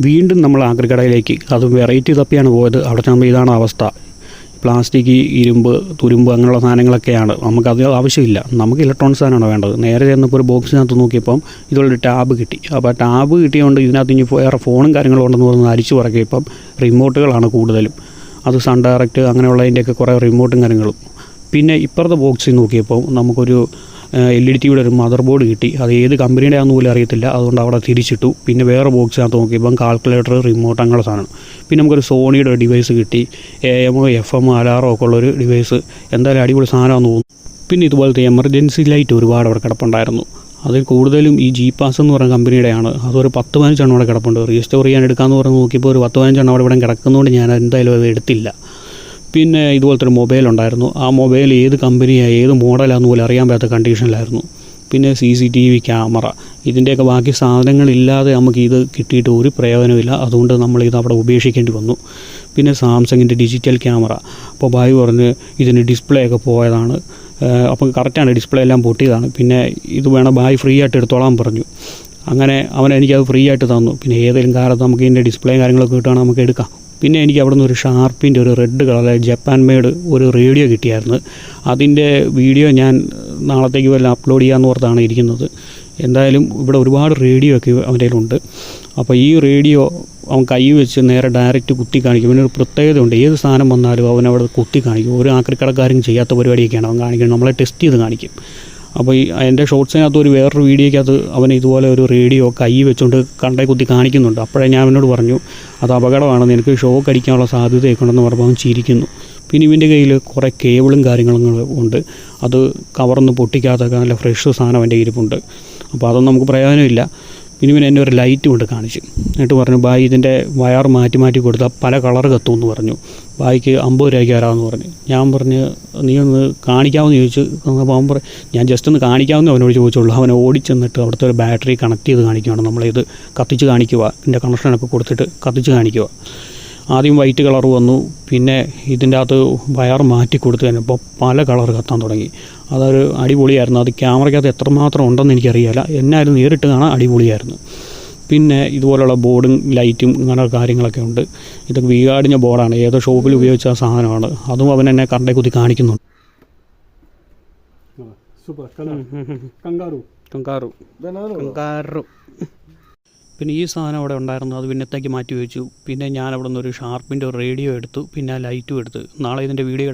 വീണ്ടും നമ്മൾ ആക്രിക്കടയിലേക്ക് അത് വെറൈറ്റി തപ്പിയാണ് പോയത്. അവിടെ ചെന്നപ്പോൾ ഇതാണ് അവസ്ഥ. പ്ലാസ്റ്റിക് ഇരുമ്പ് തുരുമ്പ് അങ്ങനെയുള്ള സാധനങ്ങളൊക്കെയാണ്. നമുക്ക് അത് ആവശ്യമില്ല. നമുക്ക് ഇലക്ട്രോണിക് സാധനമാണ് വേണ്ടത്. നേരെ ചെന്നപ്പോൾ ഒരു ബോക്സിനകത്ത് നോക്കിയപ്പം ഇതുപോലൊരു ടാബ് കിട്ടി. അപ്പോൾ ടാബ് കിട്ടിയതുകൊണ്ട് ഇതിനകത്ത് ഇനി വേറെ ഫോണും കാര്യങ്ങളും ഉണ്ടെന്ന് പറഞ്ഞ് അരിച്ചു പറക്കിയപ്പം റിമോട്ടുകളാണ് കൂടുതലും. അത് സൺ ഡയറക്റ്റ് അങ്ങനെയുള്ളതിന്റെയൊക്കെ കുറേ റിമോട്ടും കാര്യങ്ങളും. പിന്നെ ഇപ്പുറത്തെ ബോക്സിൽ നോക്കിയപ്പോൾ നമുക്കൊരു എൽ ഇ ഡി ടിയുടെ ഒരു മദർ ബോർഡ് കിട്ടി. അത് ഏത് കമ്പനിയുടെ ആണെന്ന് പോലും അറിയത്തില്ല. അതുകൊണ്ട് അവിടെ തിരിച്ചിട്ടു. പിന്നെ വേറെ ബോക്സിനകത്ത് നോക്കിയപ്പം കാൽക്കുലേറ്റർ റിമോട്ട് അങ്ങനെയുള്ള സാധനം. പിന്നെ നമുക്കൊരു സോണിയുടെ ഡിവൈസ് കിട്ടി. എ ഒ എഫ് എമ്മോ അലാറോ ഒക്കെ ഉള്ളൊരു ഡിവൈസ് എന്തായാലും അടിപൊളി സാധനമാണെന്ന് തോന്നുന്നു. പിന്നെ ഇതുപോലത്തെ എമർജൻസി ലൈറ്റ് ഒരുപാട് അവിടെ കിടപ്പുണ്ടായിരുന്നു. അതിൽ കൂടുതലും ഈ ജി പാസ് എന്ന് പറയുന്ന കമ്പനിയുടെയാണ് അതൊരു പത്ത് പതിനഞ്ചെണ്ണം അവിടെ കിടപ്പുണ്ട്. റീസ്റ്റോർ ചെയ്യാൻ എടുക്കാമെന്ന് പറഞ്ഞ് നോക്കിയപ്പോൾ ഒരു പത്ത് പതിനഞ്ചെണ്ണം അവിടെ ഇവിടെ കിടക്കുന്നതുകൊണ്ട് ഞാൻ എന്തായാലും അത് എടുത്തില്ല. പിന്നെ ഇതുപോലത്തെ ഒരു മൊബൈൽ ഉണ്ടായിരുന്നു. ആ മൊബൈൽ ഏത് കമ്പനിയാണ് ഏത് മോഡലാണെന്ന് പോലും അറിയാൻ പറ്റാത്ത കണ്ടീഷനിലായിരുന്നു പിന്നെ C C T V camera ഇതിന്റെയൊക്കെ ബാക്കി സാധനങ്ങളില്ലാതെ നമുക്ക് ഇത് കിട്ടിയിട്ട് ഒരു പ്രയോജനമില്ല അതുകൊണ്ട് നമ്മൾ ഇത് അവിടെ ഉപേക്ഷിക്കേണ്ടി വന്നു. പിന്നെ സാംസങ്ങിന്റെ ഡിജിറ്റൽ ക്യാമറ അപ്പോൾ ഭായി പറഞ്ഞ് ഇതിന് ഡിസ്പ്ലേ ഒക്കെ പോയതാണ്. അപ്പം കറക്റ്റാണ് ഡിസ്പ്ലേ എല്ലാം പൊട്ടിയതാണ്. പിന്നെ ഇത് വേണം ബായ് ഫ്രീ ആയിട്ട് എടുത്തോളാൻ പറഞ്ഞു. അങ്ങനെ അവൻ എനിക്കത് ഫ്രീ ആയിട്ട് തന്നു. പിന്നെ ഏതെങ്കിലും കാലത്ത് നമുക്ക് ഇതിന്റെ ഡിസ്പ്ലേയും കാര്യങ്ങളൊക്കെ കിട്ടുകയാണെങ്കിൽ നമുക്ക് എടുക്കാം. പിന്നെ എനിക്ക് അവിടെ നിന്ന് ഒരു ഷാർപ്പിന്റെ ഒരു റെഡ് കളർ ജപ്പാൻ മേഡ് ഒരു റേഡിയോ കിട്ടിയായിരുന്നു. അതിന്റെ വീഡിയോ ഞാൻ നാളത്തേക്ക് വല്ല അപ്ലോഡ് ചെയ്യാമെന്ന് ഓർത്താണ് ഇരിക്കുന്നത്. എന്തായാലും ഇവിടെ ഒരുപാട് റേഡിയോ ഒക്കെ അവന്റെ കയ്യിലുണ്ട്. അപ്പോൾ ഈ റേഡിയോ അവൻ കൈ വെച്ച് നേരെ ഡയറക്റ്റ് കുത്തി കാണിക്കും പ്രത്യേകത ഉണ്ട് ഏത് സാധനം വന്നാലും അവൻ അവിടെ കുത്തി കാണിക്കും ഒരു ആക്രിക്കടക്കാരും ചെയ്യാത്ത പരിപാടിയൊക്കെയാണ് അവൻ കാണിക്കുന്നത്. നമ്മളെ ടെസ്റ്റ് ചെയ്ത് കാണിക്കും. അപ്പോൾ ഈ എന്റെ ഷോർട്സിനകത്ത് ഒരു വേറൊരു വീഡിയോയ്ക്കകത്ത് അവൻ ഇതുപോലെ ഒരു റേഡിയോ കൈ വെച്ചുകൊണ്ട് കണ്ടേ കുത്തി കാണിക്കുന്നുണ്ട്. അപ്പോഴേ ഞാൻ അവനോട് പറഞ്ഞു അത് അപകടമാണ് നിനക്ക് ഷോക്ക് അടിക്കാനുള്ള സാധ്യതയൊക്കെ ഉണ്ടെന്ന് പറഞ്ഞപ്പോൾ അവൻ ചിരിക്കുന്നു. പിന്നെ ഇവന്റെ കയ്യിൽ കുറേ കേബിളും കാര്യങ്ങളും ഉണ്ട്. അത് കവർന്ന് പൊട്ടിക്കാത്തൊക്കെ നല്ല ഫ്രഷ് സാധനം എന്റെ ഇരിപ്പുണ്ട് അപ്പോൾ അതൊന്നും നമുക്ക് പ്രയോജനമില്ല. പിന്നെ എന്നെ ഒരു ലൈറ്റ് കൊണ്ട് കാണിച്ചു. എന്നിട്ട് പറഞ്ഞു ബായി ഇതിന്റെ വയർ മാറ്റി മാറ്റി കൊടുത്താൽ പല കളർ കത്തുമെന്ന് പറഞ്ഞു. ബായിക്ക് അമ്പത് രൂപയ്ക്ക് വരാമെന്ന് പറഞ്ഞു. ഞാൻ പറഞ്ഞ് നീ ഒന്ന് കാണിക്കാമെന്ന് ചോദിച്ചു. അപ്പോൾ അവൻ പറഞ്ഞു ഞാൻ ജസ്റ്റ് ഒന്ന് കാണിക്കാമെന്ന് അവനോട് ചോദിച്ചുള്ളൂ. അവൻ ഓടിച്ചെന്നിട്ട് അവിടുത്തെ ഒരു ബാറ്ററി കണക്ട് ചെയ്ത് കാണിക്കുകയാണ് നമ്മളിത് കത്തിച്ച് കാണിക്കുക ഇതിന്റെ കണക്ഷനൊക്കെ കൊടുത്തിട്ട് കത്തിച്ച് കാണിക്കുക ആദ്യം വൈറ്റ് കളർ വന്നു. പിന്നെ ഇതിന്റെ അകത്ത് വയർ മാറ്റി കൊടുത്തു കഴിഞ്ഞപ്പോൾ പല കളർ കത്താൻ തുടങ്ങി. അതൊരു അടിപൊളിയായിരുന്നു. അത് ക്യാമറയ്ക്കകത്ത് എത്രമാത്രം ഉണ്ടെന്ന് എനിക്കറിയില്ല. എന്നായിരുന്നു നേരിട്ട് കാണാൻ അടിപൊളിയായിരുന്നു. പിന്നെ ഇതുപോലുള്ള ബോർഡും ലൈറ്റും അങ്ങനെ കാര്യങ്ങളൊക്കെ ഉണ്ട്. ഇതൊക്കെ വീകാടിഞ്ഞ ബോർഡാണ്. ഏതോ ഷോപ്പിൽ ഉപയോഗിച്ച സാധനമാണ്. അതും അവൻ എന്നെ കണ്ടേ കുത്തി കാണിക്കുന്നുണ്ട്. Super. Kangaroo Kangaroo. Kangaroo. Kangaroo പിന്നെ ഈ സാധനം അവിടെ ഉണ്ടായിരുന്നു. അത് പിന്നത്തേക്ക് മാറ്റി വെച്ചു. പിന്നെ ഞാൻ അവിടെ ഒരു ഷാർപ്പിന്റെ ഒരു റേഡിയോ എടുത്തു. പിന്നെ ലൈറ്റും എടുത്തു. നാളെ ഇതിന്റെ വീഡിയോ